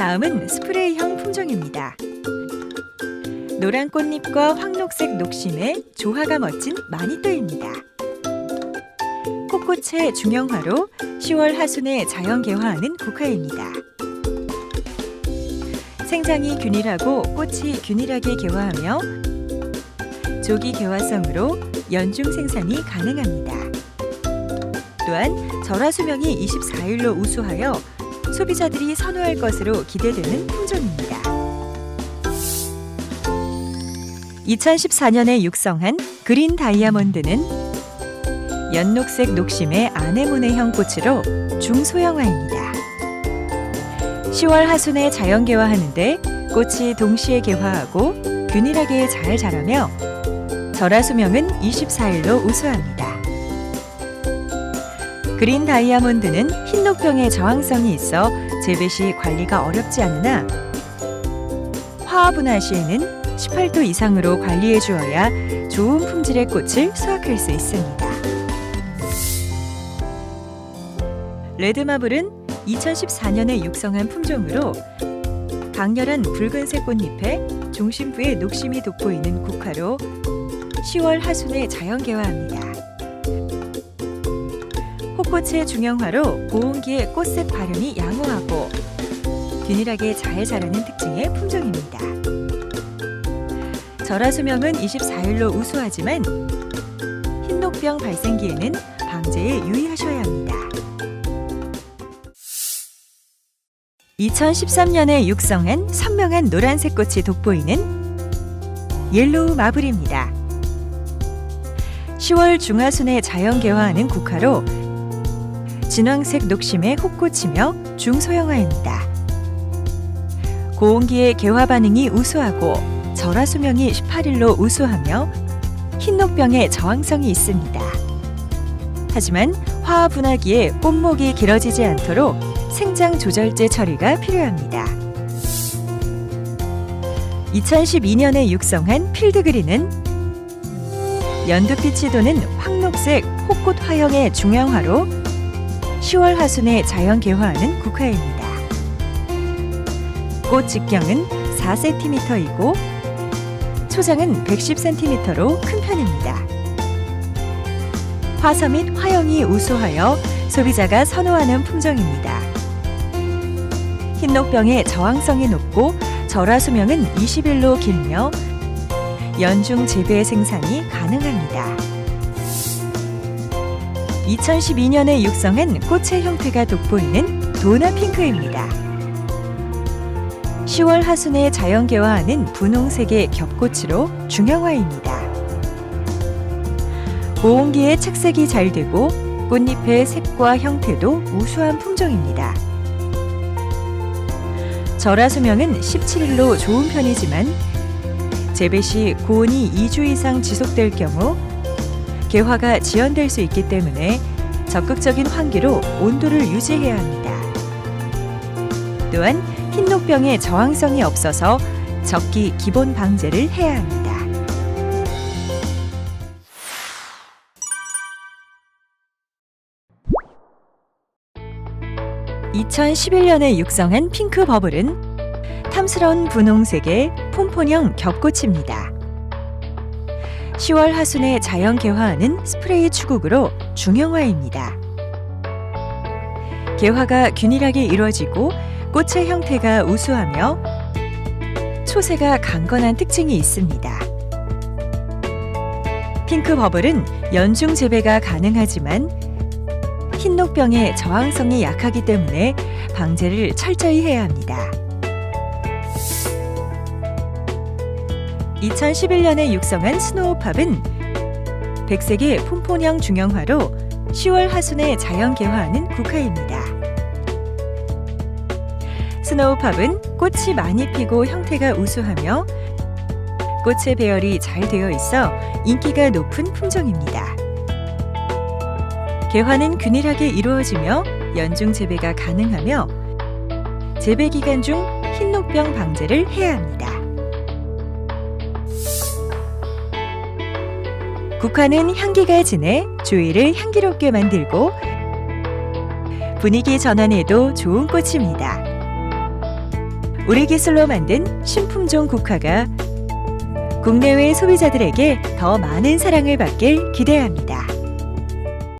다음은 스프레이형 품종입니다. 노란 꽃잎과 황록색 녹심의 조화가 멋진 마니또입니다. 코꽃의 중형화로 10월 하순에 자연 개화하는 국화입니다. 생장이 균일하고 꽃이 균일하게 개화하며 조기 개화성으로 연중 생산이 가능합니다. 또한 절화 수명이 24일로 우수하여 소비자들이 선호할 것으로 기대되는 품종입니다. 2014년에 육성한 그린 다이아몬드는 연녹색 녹심의 아네모네형 꽃으로 중소형화입니다. 10월 하순에 자연 개화하는데 꽃이 동시에 개화하고 균일하게 잘 자라며 절화 수명은 24일로 우수합니다. 그린 다이아몬드는 흰녹병의 저항성이 있어 재배 시 관리가 어렵지 않으나 화합분화 시에는 18도 이상으로 관리해 주어야 좋은 품질의 꽃을 수확할 수 있습니다. 레드마블은 2014년에 육성한 품종으로 강렬한 붉은색 꽃잎에 중심부에 녹심이 돋보이는 국화로 10월 하순에 자연 개화합니다. 호꽃의 중형화로 고온기에 꽃색 발현이 양호하고 균일하게 잘 자라는 특징의 품종입니다. 절화 수명은 24일로 우수하지만 흰녹병 발생기에는 방제에 유의하셔야 합니다. 2013년에 육성한 선명한 노란색 꽃이 돋보이는 옐로우 마블입니다. 10월 중하순에 자연 개화하는 국화로 진황색 녹심의 호꽃이며 중소형화입니다. 고온기의 개화 반응이 우수하고 절화 수명이 18일로 우수하며 흰녹병의 저항성이 있습니다. 하지만 화화 분화기에 꽃목이 길어지지 않도록 생장 조절제 처리가 필요합니다. 2012년에 육성한 필드그린은 연두빛이 도는 황록색 호꽃 화형의 중형화로 10월 하순에 자연 개화하는 국화입니다. 꽃 직경은 4cm이고 초장은 110cm로 큰 편입니다. 화서 및 화형이 우수하여 소비자가 선호하는 품종입니다. 흰녹병의 저항성이 높고 절화 수명은 20일로 길며 연중 재배 생산이 가능합니다. 2012년에 육성한 꽃의 형태가 돋보이는 도나 핑크입니다. 10월 하순에 자연 개화하는 분홍색의 겹꽃으로 중형화입니다. 고온기에 착색이 잘 되고 꽃잎의 색과 형태도 우수한 품종입니다. 절화 수명은 17일로 좋은 편이지만 재배 시 고온이 2주 이상 지속될 경우 개화가 지연될 수 있기 때문에 적극적인 환기로 온도를 유지해야 합니다. 또한 흰녹병의 저항성이 없어서 적기 기본 방제를 해야 합니다. 2011년에 육성한 핑크 버블은 탐스러운 분홍색의 폼폰형 겹꽃입니다. 10월 하순에 자연 개화하는 스프레이 추국으로 중형화입니다. 개화가 균일하게 이루어지고 꽃의 형태가 우수하며 초세가 강건한 특징이 있습니다. 핑크 버블은 연중 재배가 가능하지만 흰녹병의 저항성이 약하기 때문에 방제를 철저히 해야 합니다. 2011년에 육성한 스노우팝은 백색의 폼폰형 중형화로 10월 하순에 자연 개화하는 국화입니다. 스노우팝은 꽃이 많이 피고 형태가 우수하며 꽃의 배열이 잘 되어 있어 인기가 높은 품종입니다. 개화는 균일하게 이루어지며 연중 재배가 가능하며 재배 기간 중 흰녹병 방제를 해야 합니다. 국화는 향기가 진해 주위를 향기롭게 만들고 분위기 전환에도 좋은 꽃입니다. 우리 기술로 만든 신품종 국화가 국내외 소비자들에게 더 많은 사랑을 받길 기대합니다.